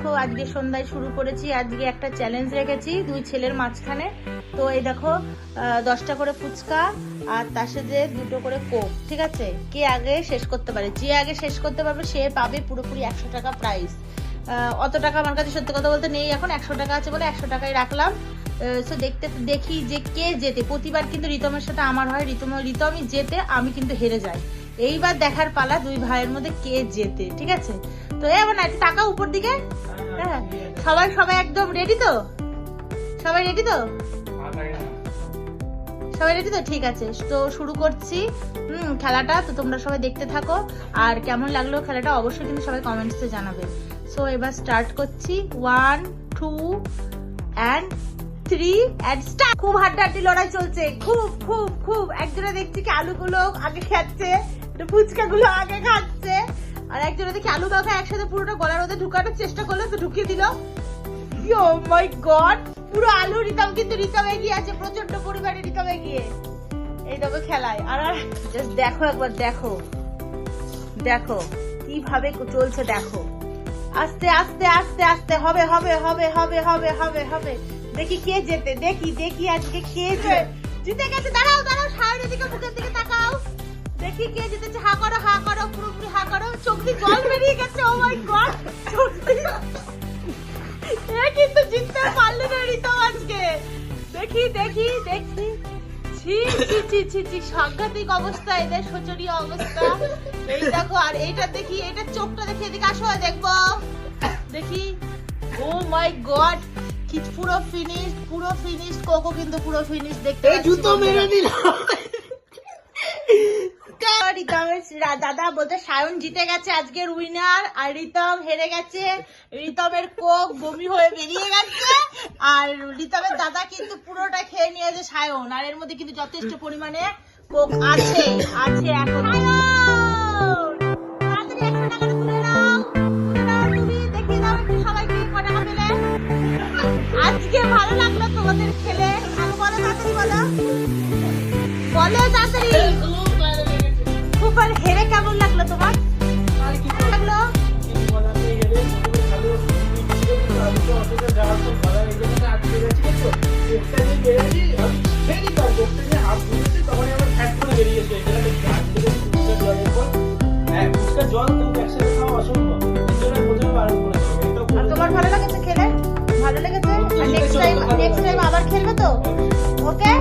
দেখো, আজকে সন্ধ্যায় শুরু করেছি, আজকে একটা চ্যালেঞ্জ রেখেছি দুই ছেলের মাঝখানে। তো এই দেখো দশটা করে ফুচকা আর তার সাথে দুটো করে কোক, ঠিক আছে? কে আগে শেষ করতে পারে? যে আগে শেষ করতে পারবে, সে পাবে পুরোপুরি একশো টাকা প্রাইস অত টাকা আমার কাছে সত্যি কথা বলতে নেই এখন, একশো টাকা আছে বলে একশো টাকায় রাখলাম। সো দেখতে, দেখি যে কে জেতে। প্রতিবার কিন্তু রিতমের সাথে আমার হয়, রিতম, রিতমই জেতে, আমি কিন্তু হেরে যাই। এইবার দেখার পালা দুই ভাইয়ের মধ্যে কে জেতে, ঠিক আছে? তো এবার না টাকা উপর দিকে। হ্যাঁ সবাই সবাই একদম রেডি তো? সবাই রেডি তো? সবাই রেডি তো? ঠিক আছে, তো শুরু করছি। হুম, খেলাটা, তো তোমরা সবাই দেখতে থাকো। আর কেমন লাগল খেলাটা, অবশ্যই কিন্তু সবাই কমেন্টসে জানাবে। সো এবার স্টার্ট করছি। One two and three and start খুব হাড্ডাহাড্ডি লড়াই চলছে। খুব খুব খুব। একজনে দেখছি কি আলুগুলো আগে খাচ্ছে ফুচকা গুলো আগে খাচ্ছে। আর একজনে দেখি আলু মাখা একসাথে পুরোটা গলার মধ্যে ঢুকানোর চেষ্টা করল, তো ঢুকিয়ে দিল। ও মাই গড পুরো আলু রিতম, কিন্তু রিতম এগিয়ে আছে প্রচণ্ড পরিমাণে রিতম এগিয়ে। এই দেখো খেলায়। আর জাস্ট দেখো একবার, দেখো। দেখো, কীভাবে চলছে, দেখো। আস্তে আস্তে আস্তে আস্তে, হবে হবে হবে হবে হবে হবে হবে। দেখি কে জেতে দেখি দেখি আজকে কে জিতে গেছে, দাঁড়াও দাঁড়াও সামনের দিকে, মুখের দিকে তাকাও। দেখি কে জিতেছে, হা করো হা করো ও মাই গড এ কিন্তু জিততে পারল না রিতম আজকে। দেখি দেখি দেখি। ছি ছি ছি ছি ছি সাংঘাতিক অবস্থা এদের শোচনীয় অবস্থা। এই দেখো আর এইটা দেখি এটা চোখটা দেখি এদিকে আসো দেখব। দেখি। ও মাই গড কি পুরো ফিনিশ পুরো ফিনিশ কোকো কিন্তু পুরো ফিনিশ দেখতে জুতো মেরে দিল রিতমের রা- দাদা বলতে সায়ন জিতে গেছে আজকের উইনার আর রিতম হেরে গেছে রিতমের কোক বমি হয়ে বেরিয়ে গেছে আর রিতমের দাদা কিন্তু পুরোটা খেয়ে নিয়েছে সায়ন আর এর মধ্যে কিন্তু যথেষ্ট পরিমাণে কোক আছে আছে এখন সায়ন! তাড়াতাড়ি 100 টাকাটা তুলে নাও। তুলে নাও তুমি, দেখিয়ে দাও একটু সবাইকে ক টাকা পেলে। আজকে ভালো লাগল তোমাদের খেলে বলো তাড়াতাড়ি বলো বলো জল খুব একসাথে খাওয়া অসম্ভব। এর প্রথমে বারণ করেছিলাম আর তোমার ভালো লেগেছে খেলে? ভালো লেগেছে? নেক্সট টাইম নেক্সট টাইম আবার খেলবে তো? ওকে?